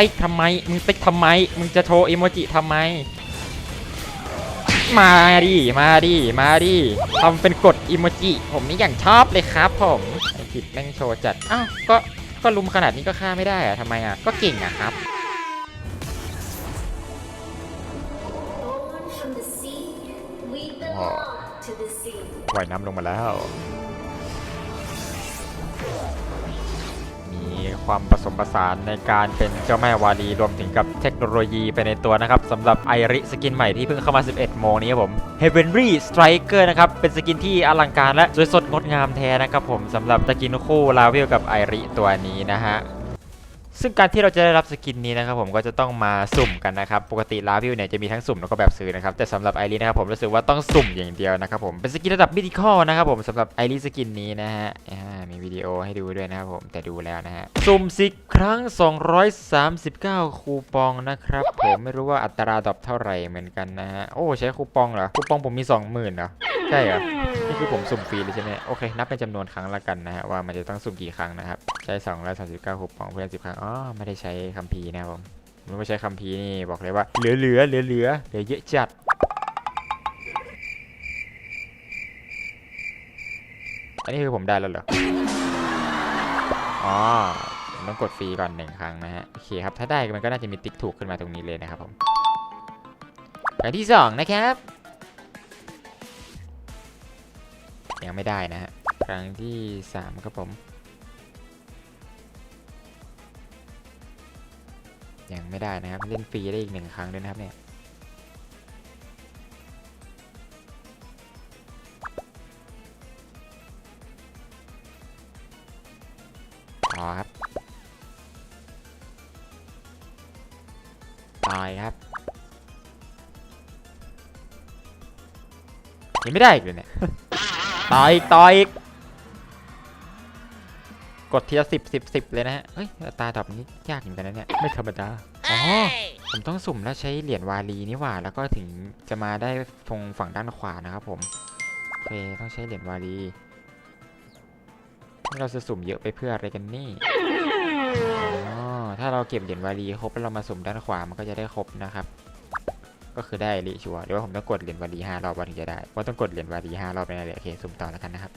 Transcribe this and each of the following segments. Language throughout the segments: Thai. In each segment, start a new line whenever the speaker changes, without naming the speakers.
ติ๊กทำไม มึงติ๊กทำไม มึงจะโชว์อิโมจิทำไม มาดิ มาดิ มาดิทำเป็นกดอิโมจิ ผมนี่อย่างชอบเลยครับผมไอกิดแม่งโชว์จัด อ้าว ก็ ก็ลุมขนาดนี้ก็ฆ่าไม่ได้อะทำไมอะก็เก่งอะครับ
Born from the sea, we belong to the sea.
ว่ายน้ำลงมาแล้ว มีความผ สมผสานในการเป็นเจ้าแม่วาลีรวมถึงกับเทคโนโลยีไปในตัวนะครับสำหรับไอริสกินใหม่ที่เพิ่งเข้ามา 11 โมงนี้ครับผม Heavenly Striker นะครับ เป็นสกินที่อลังการและสวยสดงดงามแท้นะครับผมสำหรับสกินคู่ลาวิลกับไอริตัวนี้นะฮะ ซึ่งการที่เราจะได้รับสกินนี้นะครับผมก็จะต้องมาสุ่มกันนะครับ ปกติลาวิวเนี่ยจะมีทั้งสุ่มแล้วก็แบบซื้อนะครับ แต่สำหรับไอรีนะครับผมรู้สึกว่าต้องสุ่มอย่างเดียวนะครับผมเป็นสกินระดับมิดิคอลนะครับผมสำหรับไอรีสกินนี้นะฮะมีวิดีโอให้ดูด้วยนะครับผมแต่ดูแล้วนะฮะสุ่มสิครั้ง 239 คูปองนะครับผมไม่รู้ว่าอัตราดรอปเท่าไหร่เหมือนกันนะฮะโอ้ใช้คูปองเหรอคูปองผมมี 20,000เหรอใช่เหรอนี่คือผมสุ่มฟรีเลยใช่ไหมโอเคนับเป็นจำนวนครั้งละกันนะฮะว่ามันจะต้องสุ่มกี่ครั้งนะครับใช้2ร้อยสามสิบเก้าคูปองเพื่อนสิบครั้งอ๋อไม่ได้ใช้คัมภีร์นะครับผมมันไม่ใช้คัมภีร์นี่บอกเลยว่าเหลือเหลือเหลือเหลือเหลือเยอะจัดอันนี้คือผมได้แล้วเหรออ๋อต้องกดฟรีก่อนหนึ่งครั้งนะฮะโอเคครับถ้าได้มันก็น่าจะมีติ๊กถูกขึ้นมาตรงนี้เลยนะครับผมครั้งที่สองนะครับยังไม่ได้นะฮะครั้งที่สามครับผม ยังไม่ได้นะครับ เล่นฟรีได้อีกหนึ่งครั้งด้วยนะครับเนี่ยต่อครับตายครับยังไม่ได้อีกเลยเนี่ยต่ออีกต่ออีก กดทีละสิบสิบสิบเลยนะฮะเฮ้ยตาดอกนี้ยากเหมือนกันนะเนี่ย ไม่ธรรมดา อ๋อ ผมต้องสุ่มแล้วใช้เหรียญวาลีนี่หว่า แล้วก็ถึงจะมาได้ตรงฝั่งด้านขวานะครับผม โอเค ต้องใช้เหรียญวาลี เราจะสุ่มเยอะไปเพื่ออะไรกันนี่อ๋อถ้าเราเก็บเหรียญวาลีครบแล้วเรามาสุ่มด้านขวา มันก็จะได้ครบนะครับ ก็คือได้ลิชัวร์เดี๋ยวว่าผมต้องกดเหรียญวาลีห้ารอบวันถึงจะได้ว่าะต้องกดเหรียญวาลีห้ารอบแน่เลยโอเคสุ่มต่อแล้วกันนะครับ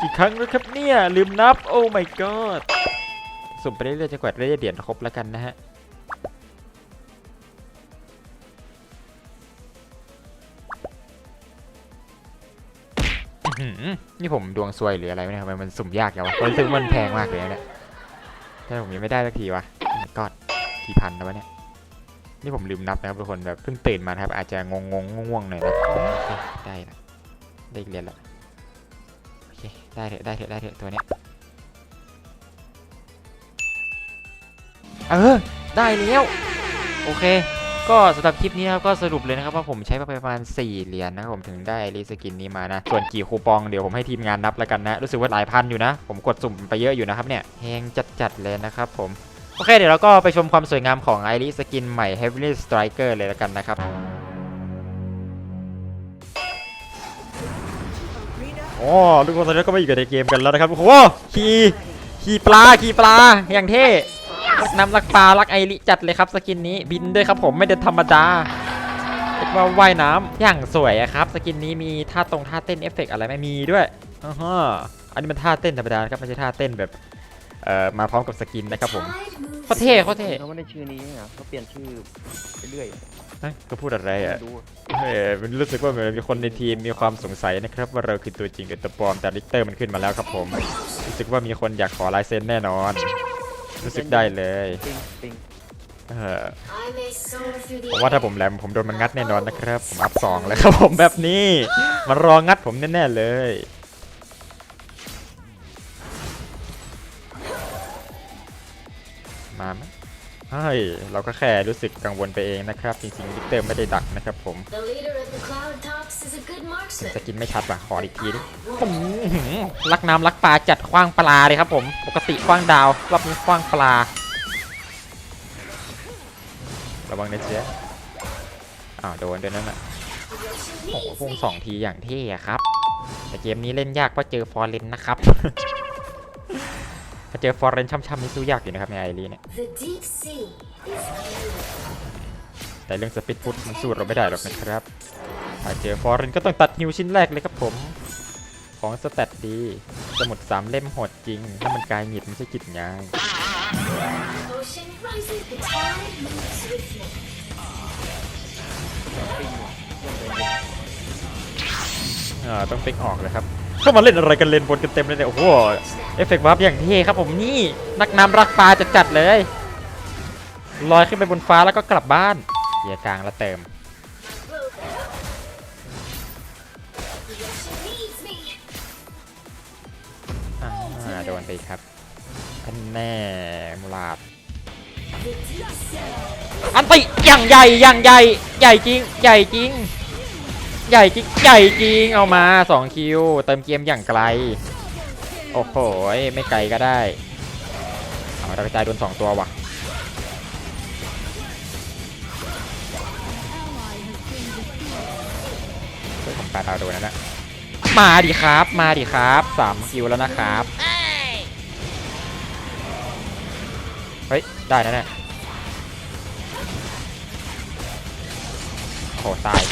กี่ครั้งแล้วครับเนี่ย ลืมนับ โอ้ my god สุ่มไปเรื่อยๆจนกว่าได้เหรียญครบแล้วกันนะฮะนี่ผมดวงซวยหรืออะไรไมเนี่ทำไมมันสุ่มยากจังวะมรู้สึกมันแพงมากเลยเนี่ยแต่ผมยังไม่ได้สักทีวะกอดกี่พันแล้ววะเนี่ย นี่ผมลืมนับนะครับทุกคนแบบเพิ่งตื่นมาครับ อาจจะงงงๆง่วงหน่อยนะได้ละได้เรียญละ เคได้เถอะได้เถอะได้เถอะตัวเนี้ยเออได้แล้วโอเค ก็สำหรับคลิปนี้นะครับก็สรุปเลยนะครับว่าผมใช้ไปประมาณ 4 เหรียญนะครับผมถึงได้รีสกินนี้มานะ ส่วนกี่คูปองเดี๋ยวผมให้ทีมงานนับแล้วกันนะ รู้สึกว่าหลายพันอยู่นะ ผมกดสุ่มไปเยอะอยู่นะครับเนี่ยแพงจัดๆเลยนะครับผม โอเคเดี๋ยวเราก็ไปชมความสวยงามของไอริสกินใหม่ Heavenly Striker เลยแล้วกันนะครับ โอ้ทุกคนตอนนี้ก็มาอยู่กันในเกมกันแล้วนะครับ โอ้โหขี่ขี่ปลาขี่ปลาอย่างเท่น้ำรักปลารักไอริจัดเลยครับสกินนี้บินด้วยครับผมไม่ได้ธรรมดาเรียกว่าว่ายน้ำอย่างสวยครับ สกินนี้มีท่าตรงท่าเต้นเอฟเฟกต์อะไรไม่มีด้วยอ่าฮะอันนี้มันท่าเต้นธรรมดาครับไม่ใช่ท่าเต้นแบบเอ่อมาพร้อมกับสกินนะครับผมโคตรเท่โคตรเท่
เขาไม่ได้ชื่อนี้นะเขาเปลี่ยนชื่อไปเรื่อย
เฮ้ยก็พูดอะไรอะ
ดู
เฮ้ยมันรู้สึกว่าเหมือนมีคนในทีมมีความสงสัยนะครับ ว่าเราคือตัวจริงหรือตัวปลอมแต่ลิกเตอร์มันขึ้นมาแล้วครับผม รู้สึกว่ามีคนอยากขอลายเซ็นแน่นอน รู้สึกได้เลย
ปิงปิง
เออ
I may soar through
ผม
the
ว่าถ้าผมแหลมผมโดนมันงัดแน่นอนนะครับ ผมอัพสองแล้วครับผมแบบนี้ มันรองัดผมแน่ๆเลยมาไหม เฮ้ย เราก็แค่รู้สึกกังวลไปเองนะครับ จริงๆลิกเตอร์ไม่ได้ดักนะครับผม
The leader of the cloud tops is a good
ถึง
marksman.
จะกินไม่ชัดว่ะ ขออีกทีดิผมอื้อหือรักน้ำรักปลาจัดคว้างปลาเลยครับผม ปกติคว้างดาว รอบนี้คว้างปลา ระวังนะเจ๊อ้าวโดนด้วยนั่นน่ะโอ้โหพุ่งสองทีอย่างเท่อะครับ แต่เกมนี้เล่นยากเพราะเจอฟอร์เรนนะครับ ถ้าเจอฟอร์เรนช่ำๆนี่สู้ยากอยู่นะครับในไอรีเนี่ย
The deep sea is beautiful.
แต่เรื่องสปิดฟุตมันสู้เราไม่ได้หรอกนะครับถ้าเจอฟอร์เรนก็ต้องตัดฮิวชิ้นแรกเลยครับผม ของสแตทดี สมุดสามเล่มโหดจริง ถ้ามันกายหงิดไม่ใช่กิจง่าย
Ocean rises, the tide moves with me.
ปิงว่ะเพื่อนเลย
อ่าต้องเฟกออกเลยครับ เข้ามาเล่นอะไรกันเลนบนกันเต็มเลยเนี่ยโอ้โห เอฟเฟกต์วาร์ปอย่างเท่ครับผมนี่นักน้ำรักปลาจะจัดเลยลอยขึ้นไปบนฟ้าแล้วก็กลับบ้านเหยียกลางแล้วเติม อ่าโดนไปครับอันแน่มูลาดอันติอย่างใหญ่อย่างใหญ่ ใหญ่จริง ใหญ่จริง ใหญ่จริง ใหญ่จริง เอามา 2 คิว เติมเกมอย่างไกล โอ้โหไม่ไกลก็ได้เอาดากระจายโดน2ตัวว่ะเฮ้ยผมปาดาวโดนนั่นแหละมาดิครับ มาดิครับ3คิวแล้วนะครับเฮ้ยได้นะเนี่ยโอ้โหตาย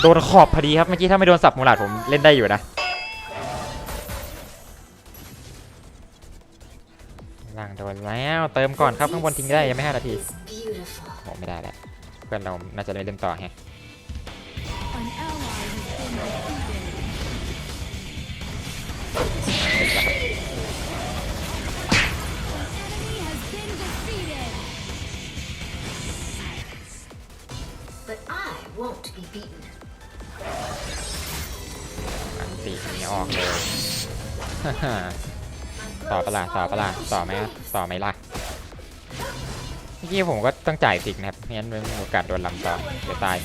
โดนขอบพอดีครับเมื่อกี้ถ้าไม่โดนสับมูลาดผมเล่นได้อยู่นะ นแล้วเติมก่อนครับข้างบนทิ้งได้ยังไม่ห้านาที
is beautiful.
โอ้ไม่ได้แล้วเพื่อนเราน่าจะได้เล่นต่อแฮะ
An ally has been defeated. Enemy has been defeated.
But I won't be beaten.
อันตีนี้ออกเลยต่อปะล่ะต่อปะล่ะต่อไหมอะต่อไหมล่ะ เมื่อกี้ผมก็ต้องจ่ายสิกนะครับไม่งั้นมันมีโอกาสโดนลำต่อเดี๋ยวตาย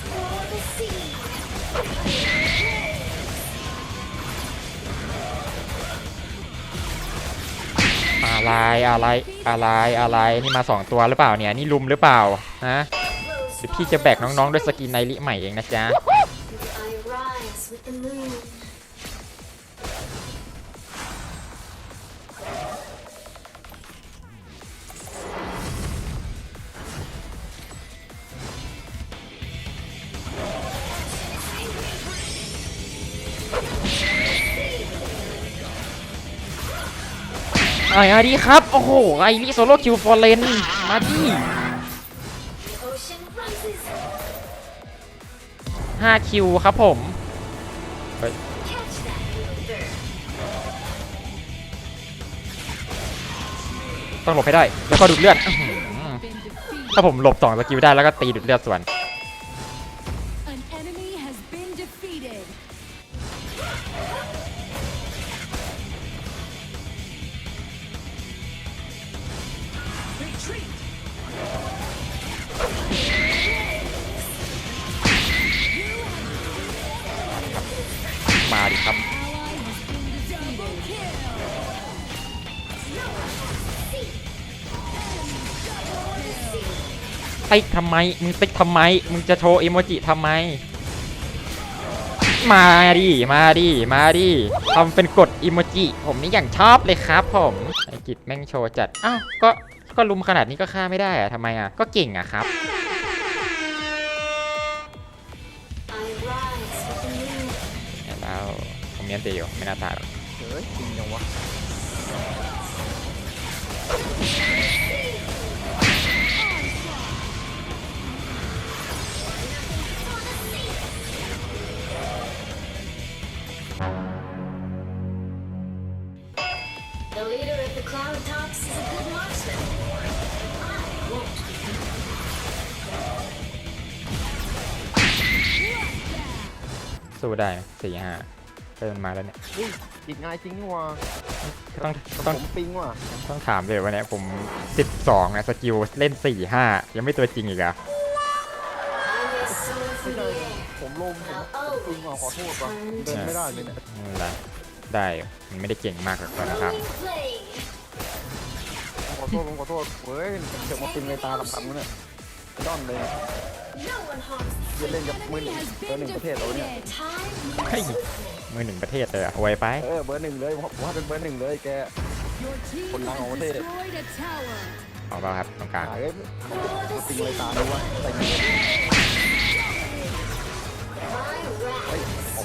อะไรอะไรอะไรอะไรนี่มาสองตัวหรือเปล่าเนี่ยนี่ลุมหรือเปล่าฮะเดี๋ยวพี่จะแบกน้องๆด้วยสกินไนริใหม่เองนะจ๊ะ ไอ้ดีครับ โอ้โห ไอริโซโลคิวฟอร์เลน มาดิ
The ocean rises.
5คิวครับผมต้องหลบให้ได้ แล้วก็ดูดเลือด ถ้าผมหลบสองสกิลได้แล้วก็ตีดูดเลือดส่วน ติ๊กทำไม มึงติ๊กทำไม มึงจะโชว์อีโมจิทำไม มาดิ มาดิ มาดิทำเป็นกดอีโมจิ ผมนี่อย่างชอบเลยครับผมไอกิจแม่งโชว์จัด อ้าว ก็ ก็ลุมขนาดนี้ก็ฆ่าไม่ได้อะทำไมอะก็เก่งอะครับแล้วผมเนียนตีอยู่ไม่น่าตายหรอก
เฮ้ยปิงยังวะ
The leader of the cloud tops is a good marksman. I won't be beaten.
สู้ได้สี่ห้าเติมมาแล้วเนี่ย
เฮ้ยติดง่ายจริงนี่วะ
ต้อง
แต่
ต้อง
ผมปิงว่ะ
ต้องถามเลยว่าเนี่ยผม 12นะสกิลเล่น4 5ยังไม่ตัวจริงอีกอะ
I will soar
ไลมผมปิงว่ะขอโทษว่ะเดินไม่ได้เลยเนี่ย
ไม่เป็นไรได้อยู่มันไม่ได้เก่งมากหรอกนะครับ
ผมขอโทษผมขอโทษเฮ้ยเดี๋ยวมาปิงในตาลำพังเนี่ยด้อนเลยจะเล่นกับมือหนึ่งเบอร์หนึ่งประเทศเราเนี่ย
defeated.
Time moves
Hey.
with me.
มือหนึ่งประเทศเลยอะไวไป
เออเบอร์หนึ่งเลยผมว่าเป็นเบอร์หนึ่งเลยแก
Your team
Con nào
has
có thể-
destroyed a tower.
เอาเปล่าครับตรงกลาง
หายเลยมาปิงเลยตาดูว่าใส่ง
wrath
ออ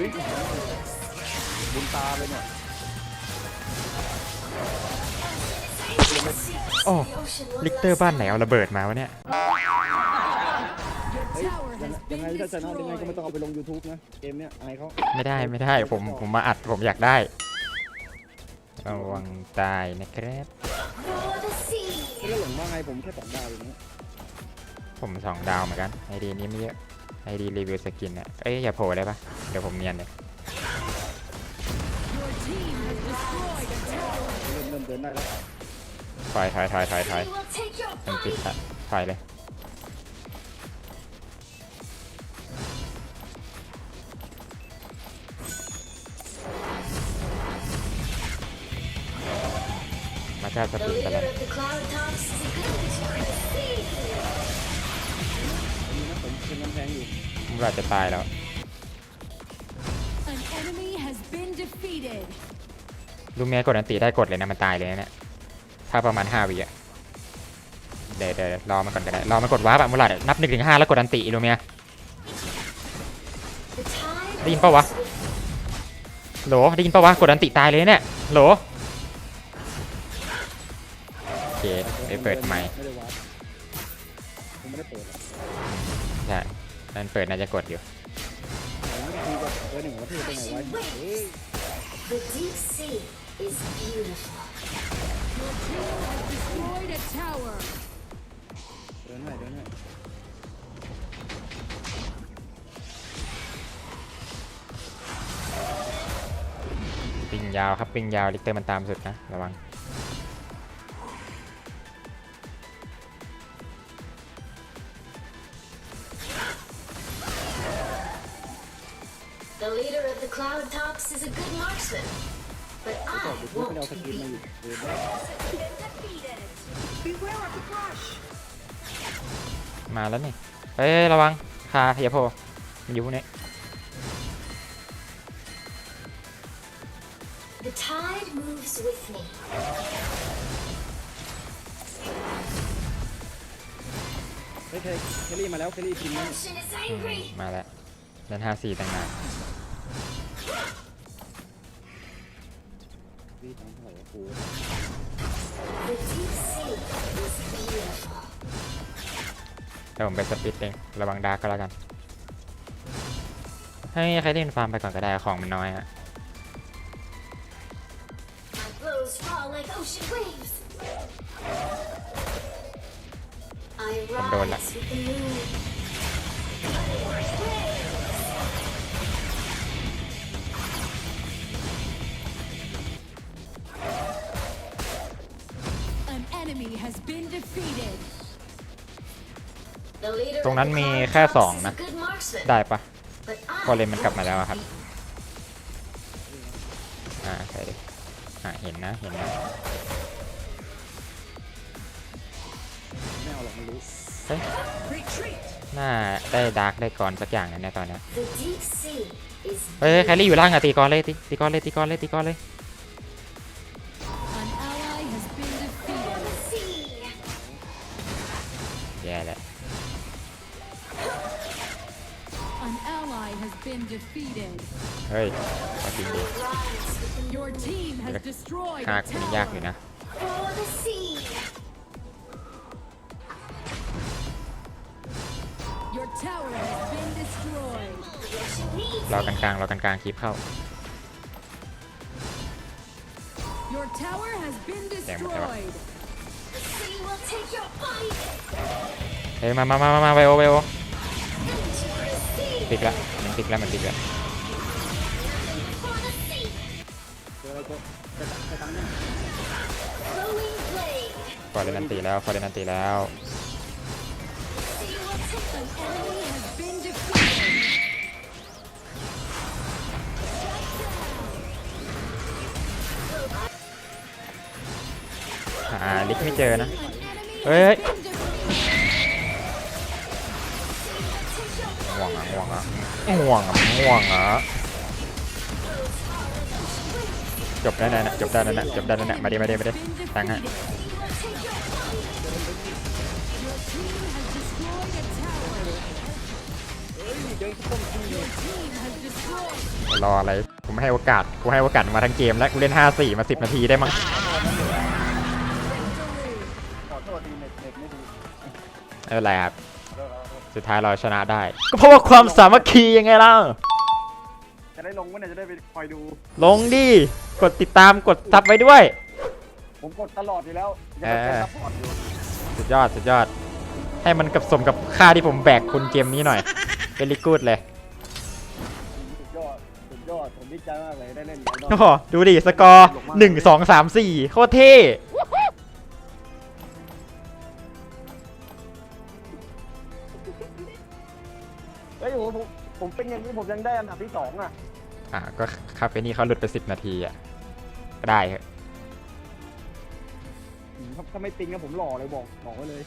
ฮ้ยบุญตาเลยเนี่ย
โอ้
The ocean will
ลิกเตอร์บ้านไหนเอาระเบิดมาวะเนี่ย
Your
เฮ้ย
tower
ยัง
has
ยังไง
been
ถ้าชนะยังไงก็ไม่
destroyed.
ต้องเอาไปลง YouTube นะ เกมเนี้ยอายเขา
ไม่ได้ไม่ได้ผมผมมาอัดผมอยากได้ระวังตายนะครับ
for the sea.
ไม่ได้หลงว่าไงผมแค่สองดาวอย่างนี้
ผมสองดาวเหมือนกันไอดีนี้ไม่เยอะ ไอดีรีวิวสกินอะเอ้ย อย่าโผล่ได้ปะเดี๋ยวผมเนียนเลย
เริ่มเริ่มเดินได้แล้ว
ถอยถอยถอยถอยถอยมันปิดละถอยเลย มาจ้าสปินกันแล้ว
เป็นกำแพงอยู่
ผมว่าจะตายแล้ว
An enemy has been defeated.
ลูเมียกดอันติได้กดเลยนะมันตายเลยนะเนี่ยถ้าประมาณ5วิอะเดี๋ยวเดี๋ยวรอมันก่อนก็ได้รอมันกดวาร์ปอะมูลาดนับ1นถึงหแล้วกดอันติลูเมีย
The tide
ได้ยินปะวะโหลได้ยินปะวะกดอันติตายเลยเนี่ยโหลโอเคไปเปิดใหม่
ไม่ได้วัดผมไม่ได้เปิดอะ
ใช่นั่นเปิดน่าจะกดอยู่
เบอหนึ่งของประเทศไปไหนไว้เฮ้ย
The deep sea is beautiful.
Your team has destroyed a tower.
เดินหนให้
ปิงยาวครับปิงยาวลิกเตอร์มันตามสุดนะระวัง
cloud tops is a good marksman. But
ก่อน
I
เดี๋ยวไม่ได้เอา
won't
สกินมาอ
compete.
ยู่เดินได้
มาแล้วนี่ เฮ้ยระวังคาอย่าโผล่มันอยู่พวกนี้
The tide moves with me.
เฮ้ยเคเคลลี่มาแล้วเคลลี่พิมพ์มา
Ocean is
อืม
angry.
มาแล้วเล่นห้าสี่ตั้งนาน
พี่ตามเท่าไหร่วะกู
The deep sea is beautiful.
แต่ผมไปสปิดเองระวังดาร์กก็แล้วกัน ให้ใครเล่นฟาร์มไปก่อนก็ได้ของมันน้อยอะ
My blows fall like ocean waves. I
Không đồn
rise with the moon.
ตรงนั้น
of the
มี
cloud
แค่
tops
สอง
is a
นะ
good marksman.
ได้ปะ
But
พอเล
I
นมันกลับมา
won't
แล้วอะครับ
compete.
อ่าใช่ดิอ่าเห็นนะ เห็นนะ
ไม่เอาหรอกมันรู้
เฮ้ยน่าได้ดาร์กได้ก่อนสักอย่างนะเนี่ยตอนเนี้ย
The deep sea is
เฮ้ยแคลรี่อยู่ล่างอะตีก่อนเลยตีตีก่อนเลยตีก่อนเลยตีก่อนเลย เฮ้ยเอาจริงดิ
I rise with the
Your
moon.
team has destroyed
ฆ่า
a
กูนี่ยากอยู่
tower.
นะ
For the sea.
Your tower has been destroyed.
The ocean needs
รอ
me.
กันกลางรอกันกลางคลิปเข้า
Your tower has been
Damn, whatever.
destroyed.
The sea will take your body.
เฮ้ยมามามามามาไวโอไวโอ
Into the ติ
ดกละมันติดกละมันติดกละฟอร์เรนันตีแล้วฟอร์เรนันตีแล้วอ่าลิกไม่เจอนะเฮ้ย อะห่วงอะห่วงอะจบได้แล้วนะจบได้แล้วนะจบได้แล้วนะมาดิมาดิมาดิตังฮะ
defeated. Your team has destroyed a tower.
เฮ้ยเดินต้มที
Your team has destroyed.
รออะไรผมให้โอกาสกูให้โอกาสมาทั้งเกมแล้วกูเล่น 5-4 มา 10 นาทีได้มั้ง
ขอโทษทีไดี
ไม่เป็นไรครับ สุดท้ายเราชนะได้ ก็เพราะว่าความสามัคคียังไงล่ะ
จะได้ลงวะเนี่ยจะได้ไปคอยดู
ลงดิกดติดตามกดซับไว้ด้วย
ผมกดตลอดอยู่แล้วยังเป็น
เออ
ซัพพอร์ตอยู่
สุดยอดสุดยอด ให้มันกับสมกับค่าที่ผมแบกคุณเกมนี้หน่อยเป็นลิกูดเลย
สุดยอดสุดยอดผมดีใจมากเลยได้เล่นไอดอล
โอ้โหดูดิสกอร์หนึ่งสองสามสี่โคตรเท่
เป็นอย่างนี้ผมยังได้อันดับที่สองอะ
อะก็คาเฟนี่เขาหลุดไป10นาทีอะก็ได้ครับ
อืมถ้าถ้าไม่ติงนะผมหล่อเลยบอกบอกไว้เลย